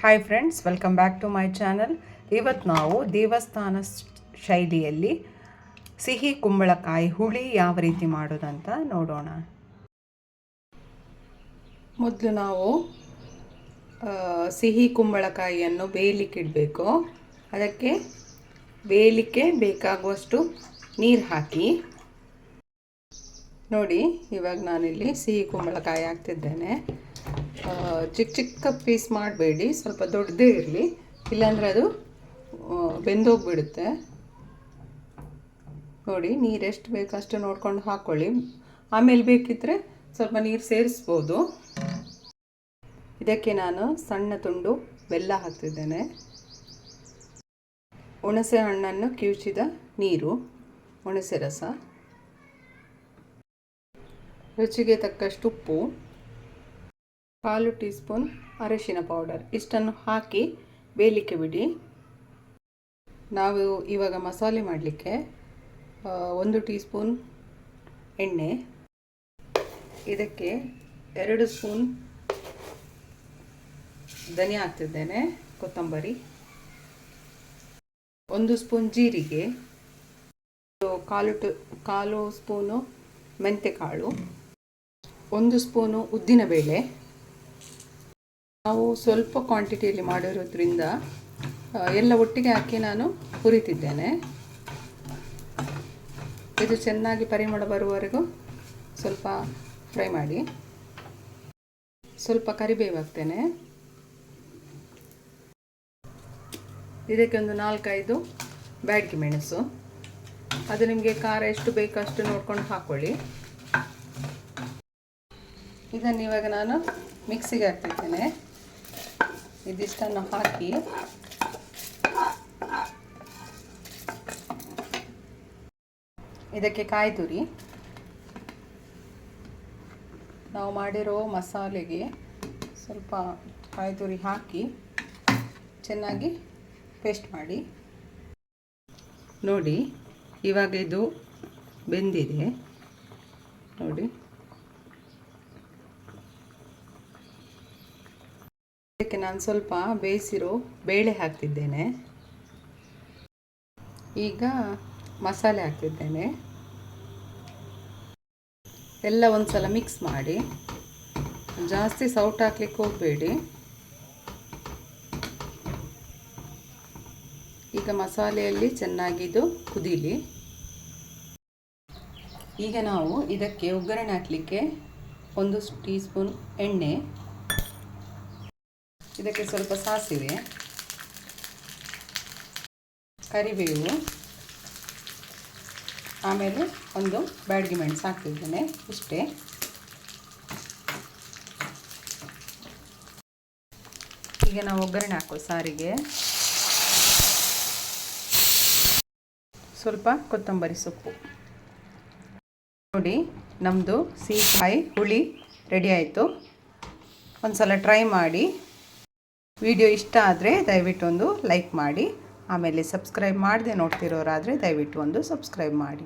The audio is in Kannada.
Hi friends welcome back to my channel ಇವತ್ತು ನಾವು ದೇವಸ್ಥಾನ ಶೈಲಿಯಲ್ಲಿ ಸಿಹಿ ಕುಂಬಳಕಾಯಿ ಹುಳಿ ಯಾವ ರೀತಿ ಮಾಡೋದಂತ ನೋಡೋಣ. ಮೊದಲು ನಾವು ಸಿಹಿ ಕುಂಬಳಕಾಯಿಯನ್ನು ಬೇಯಲಿಕ್ಕಿಡಬೇಕು ಅದಕ್ಕೆ ಬೇಯಲಿಕ್ಕೆ ಬೇಕಾಗುವಷ್ಟು ನೀರು ಹಾಕಿ. ನೋಡಿ, ಇವಾಗ ನಾನಿಲ್ಲಿ ಸಿಹಿ ಕುಂಬಳಕಾಯಿ ಹಾಕ್ತಿದ್ದೇನೆ. ಚಿಕ್ಕ ಚಿಕ್ಕ ಪೀಸ್ ಮಾಡಬೇಡಿ, ಸ್ವಲ್ಪ ದೊಡ್ಡದೇ ಇರಲಿ. ಇಲ್ಲಾಂದರೆ ಅದು ಬೆಂದೋಗಿಬಿಡುತ್ತೆ. ನೋಡಿ, ನೀರು ಎಷ್ಟು ಬೇಕು ಅಷ್ಟು ನೋಡ್ಕೊಂಡು ಹಾಕ್ಕೊಳ್ಳಿ ಆಮೇಲೆ ಬೇಕಿದ್ದರೆ ಸ್ವಲ್ಪ ನೀರು ಸೇರಿಸ್ಬೋದು. ಇದಕ್ಕೆ ನಾನು ಸಣ್ಣ ತುಂಡು ಬೆಲ್ಲ ಹಾಕ್ತಿದ್ದೇನೆ. ಹುಣಸೆ ಹಣ್ಣನ್ನು ಕಿವುಚಿದ ನೀರು, ಹುಣಸೆ ರಸ. ರುಚಿಗೆ ತಕ್ಕಷ್ಟು ಉಪ್ಪು. ಕಾಲು ಟೀ ಸ್ಪೂನ್ ಅರಿಶಿನ ಪೌಡರ್. ಇಷ್ಟನ್ನು ಹಾಕಿ ಬೇಯಲಿಕ್ಕೆ ಬಿಡಿ. ನಾವು ಇವಾಗ ಮಸಾಲೆ ಮಾಡಲಿಕ್ಕೆ ಒಂದು ಟೀ ಸ್ಪೂನ್ ಎಣ್ಣೆ, ಇದಕ್ಕೆ ಎರಡು ಸ್ಪೂನ್ ಧನಿಯಾ ಹಾಕ್ತಿದ್ದೇನೆ, ಕೊತ್ತಂಬರಿ, ಒಂದು ಸ್ಪೂನ್ ಜೀರಿಗೆ ಕಾಲು ಟು, ಕಾಲು ಸ್ಪೂನು ಮೆಂತೆಕಾಳು, ಒಂದು ಸ್ಪೂನು ಉದ್ದಿನಬೇಳೆ ನಾವು ಸ್ವಲ್ಪ ಕ್ವಾಂಟಿಟಿಯಲ್ಲಿ ಮಾಡಿರೋದ್ರಿಂದ ಎಲ್ಲ ಒಟ್ಟಿಗೆ ಹಾಕಿ ನಾನು ಹುರಿತಿದ್ದೇನೆ. ಇದು ಚೆನ್ನಾಗಿ ಪರಿಮಳ ಬರುವವರೆಗೂ ಸ್ವಲ್ಪ ಫ್ರೈ ಮಾಡಿ. ಸ್ವಲ್ಪ ಕರಿಬೇವು ಹಾಕ್ತೇನೆ. ಇದಕ್ಕೆ ಒಂದು ನಾಲ್ಕೈದು ಬ್ಯಾಡಗಿ ಮೆಣಸು. ಅದು ನಿಮಗೆ ಖಾರ ಎಷ್ಟು ಬೇಕೋ ಅಷ್ಟು ನೋಡ್ಕೊಂಡು ಹಾಕ್ಕೊಳ್ಳಿ ಇದನ್ನು ಇವಾಗ ನಾನು ಮಿಕ್ಸಿಗೆ ಹಾಕ್ತಿದ್ದೇನೆ. ಇದಿಷ್ಟನ್ನು ಹಾಕಿ. ಇದಕ್ಕೆ ಕಾಯಿ ತುರಿ. ನಾವು ಮಾಡಿರೋ ಮಸಾಲೆಗೆ ಸ್ವಲ್ಪ ಕಾಯಿ ತುರಿ ಹಾಕಿ ಚೆನ್ನಾಗಿ ಪೇಸ್ಟ್ ಮಾಡಿ. ನೋಡಿ, ಇವಾಗ ಇದು ಬೆಂದಿದೆ. ನೋಡಿ. ಇದಕ್ಕೆ ನಾನು ಸ್ವಲ್ಪ ಬೇಯಿಸಿರೋ ಬೇಳೆ ಹಾಕ್ತಿದ್ದೇನೆ. ಈಗ ಮಸಾಲೆ ಹಾಕ್ತಿದ್ದೇನೆ. ಎಲ್ಲ ಒಂದ್ಸಲ ಮಿಕ್ಸ್ ಮಾಡಿ. ಜಾಸ್ತಿ ಸೌಟ್ ಹಾಕ್ಲಿಕ್ಕೆ ಹೋಗಬೇಡಿ. ಈಗ ಮಸಾಲೆಯಲ್ಲಿ ಚೆನ್ನಾಗಿದು ಕುದೀಲಿ. ಈಗ ನಾವು ಇದಕ್ಕೆ ಒಗ್ಗರಣೆ ಹಾಕಲಿಕ್ಕೆ ಒಂದು ಟೀ ಸ್ಪೂನ್ ಎಣ್ಣೆ. ಇದಕ್ಕೆ ಸ್ವಲ್ಪ ಸಾಸಿವೆ, ಕರಿಬೇವು, ಆಮೇಲೆ ಒಂದು ಬ್ಯಾಡ್ಗಿ ಮೆಣಸು ಹಾಕ್ತಿದ್ದೇನೆ ಇಷ್ಟೇ. ಈಗ ನಾವು ಒಗ್ಗರಣೆ ಹಾಕೋ ಸಾರಿಗೆ. ಸ್ವಲ್ಪ ಕೊತ್ತಂಬರಿ ಸೊಪ್ಪು. ನೋಡಿ ನಮ್ಮದು ಸೀಕಾಯಿ ಹುಳಿ ರೆಡಿ ಆಯಿತು. ಒಂದು ಸಲ ಟ್ರೈ ಮಾಡಿ. ವಿಡಿಯೋ ಇಷ್ಟ ಆದರೆ ದಯವಿಟ್ಟು ಒಂದು ಲೈಕ್ ಮಾಡಿ. ಆಮೇಲೆ ಸಬ್ಸ್ಕ್ರೈಬ್ ಮಾಡದೆ ನೋಡ್ತಿರೋರಾದರೆ ದಯವಿಟ್ಟು ಒಂದು ಸಬ್ಸ್ಕ್ರೈಬ್ ಮಾಡಿ.